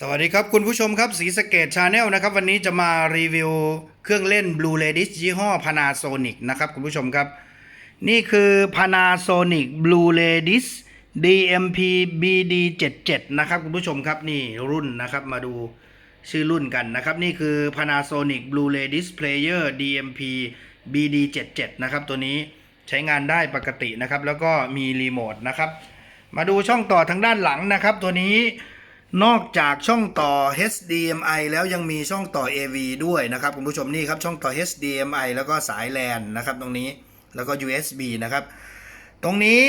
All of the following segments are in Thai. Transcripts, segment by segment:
สวัสดีครับคุณผู้ชมครับสีสเกตชาแนลนะครับ วันนี้จะมารีวิวเครื่องเล่น Blue Ladies ยี่ห้อ Panasonic นะครับคุณผู้ชมครับ นี่คือ Panasonic Blue Ladies DMP BD77 นะครับคุณผู้ชมครับนี่รุ่นนะครับมาดูชื่อรุ่นกันนะครับ นี่คือ Panasonic Blue Ladies Player DMP BD77 นะครับตัวนี้ใช้งานได้ปกตินะครับ แล้วก็มีรีโมทนะครับ มาดูช่องต่อทางด้านหลังนะครับ ตัวนี้ นอกจากช่องต่อ HDMI แล้วยังมีช่องต่อ AV ด้วยนะครับคุณผู้ชมนี่ครับช่องต่อ HDMI แล้วก็สาย LAN นะครับตรงนี้แล้วก็ USB นะครับ ตรงนี้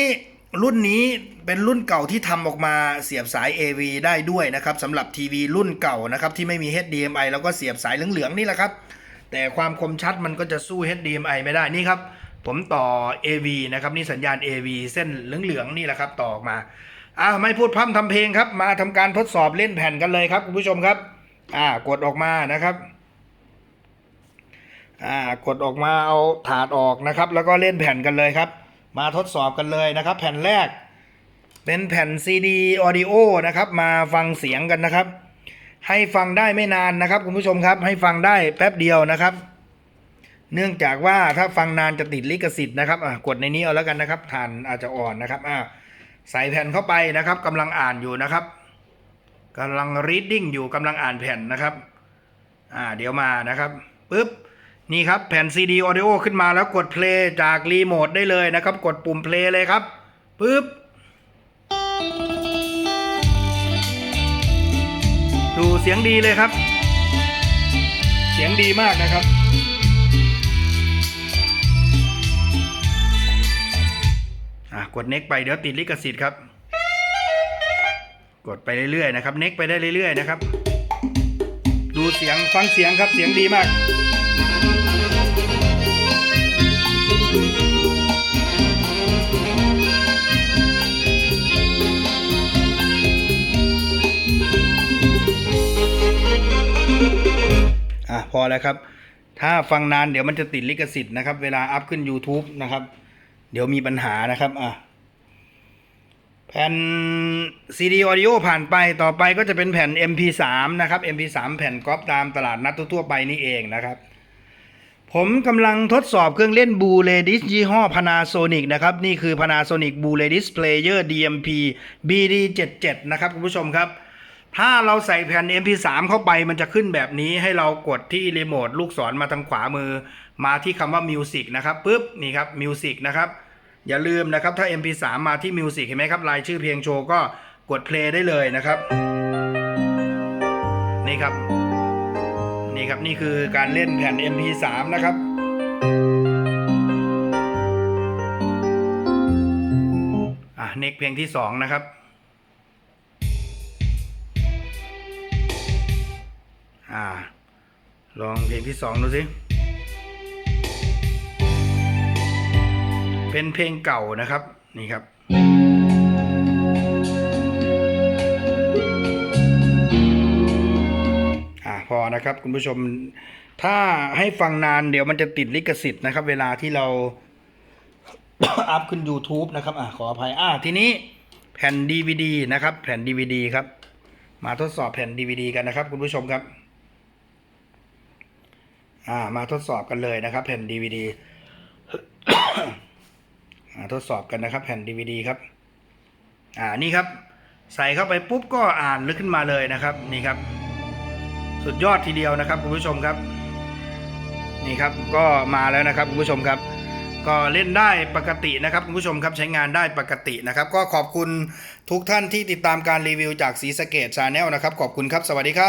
รุ่นนี้เป็นรุ่นเก่าที่ทำออกมาเสียบสาย AV ได้ด้วยนะครับสำหรับทีวีรุ่นเก่านะครับที่ไม่มี HDMI แล้วก็เสียบสายเหลืองๆนี่แหละครับ แต่ความคมชัดมันก็จะสู้ HDMI ไม่ได้นี่ครับ ผมต่อ AV นะครับนี่สัญญาณ AV เส้นเหลืองๆนี่แหละครับต่อออกมา อ่าไม่พูดพร่ำทำเพลงครับ มาทำการทดสอบเล่นแผ่นกันเลยครับคุณผู้ชมครับ อ่ากดออกมานะครับ อ่ากดออกมาเอาถาดออกนะครับ แล้วก็เล่นแผ่นกันเลยครับ มาทดสอบกันเลยนะครับ แผ่นแรก เป็นแผ่น CD Audio นะครับ มาฟังเสียงกันนะครับ ให้ฟังได้ไม่นานนะครับคุณผู้ชมครับ ให้ฟังได้แป๊บเดียวนะครับ เนื่องจากว่าถ้าฟังนานจะติดลิขสิทธิ์นะครับอะกดในนี้เอาแล้วกันนะครับฐานอาจจะอ่อนนะครับอ่า ใส่แผ่นเข้าไปนะครับกำลังอ่านอยู่นะครับกำลัง reading อยู่กำลังอ่านแผ่นนะครับอ่าเดี๋ยวมานะครับปึ๊บนี่ครับแผ่น CD audio ขึ้นมาแล้วกด play จากรีโมทได้เลยนะครับ กดปุ่ม play เลยครับปึ๊บดูเสียงดีเลยครับ เสียงดีมากนะครับ กดเน็กไปเดี๋ยวติดลิขสิทธิ์ครับ กดไปเรื่อยๆนะครับ เน็กไปได้เรื่อยๆนะครับ ดูเสียงฟังเสียงครับเสียงดีมากอะพอแล้วครับ ถ้าฟังนานเดี๋ยวมันจะติดลิขสิทธิ์นะครับ เวลาอัพขึ้น YouTube นะครับ เดี๋ยวมีปัญหานะครับ อะ แผ่น CD Audio ผ่านไปต่อไปก็จะเป็นแผ่น MP3 นะครับ MP3 แผ่นก๊อปตามตลาดนัดทั่วไปนี่เองนะครับ ผมกำลังทดสอบเครื่องเล่น b l u r a d i s ยี่ห้อ Panasonic นะครับ นี่คือ Panasonic b l u r a d i s Player DMP BD77 นะครับคุณผู้ชมครับ ถ้าเราใส่แผ่น MP3 เข้าไปมันจะขึ้นแบบนี้ให้เรากดที่รีโมทลูกศรมาทางขวามือ มาที่คำว่า Music นะครับปุ๊บนี่ครับ Music นะครับ อย่าลืมนะครับ ถ้า MP3 มาที่ Music เห็นไหมครับรายชื่อเพลงโชว์ก็กด play ได้เลยนะครับ นี่ครับ นี่ครับนี่คือการเล่นแผ่น MP3 นะครับอะเน็กเพลงที่สองนะครับอ่าลองเพลงที่สองดูสิ เป็นเพลงเก่านะครับนี่ครับ อ่าพอนะครับคุณผู้ชมถ้าให้ฟังนานเดี๋ยวมันจะติดลิขสิทธิ์นะครับ เวลาที่เราอัพขึ้น YouTube นะครับอ่าขออภัยอ่าทีนี้แผ่น DVD นะครับ แผ่น DVD ครับ มาทดสอบแผ่น DVD กันนะครับ คุณผู้ชมครับอ่ามาทดสอบกันเลยนะครับ แผ่น DVD ทดสอบกันนะครับ แผ่น DVD ครับอ่านี่ครับใส่เข้าไปปุ๊บก็อ่านลึกขึ้นมาเลยนะครับนี่ครับ สุดยอดทีเดียวนะครับคุณผู้ชมครับ นี่ครับก็มาแล้วนะครับคุณผู้ชมครับ ก็เล่นได้ปกตินะครับคุณผู้ชมครับใช้งานได้ปกตินะครับ ก็ขอบคุณทุกท่านที่ติดตามการรีวิวจากสีสเกตชาแนลนะครับ ขอบคุณครับสวัสดีครับ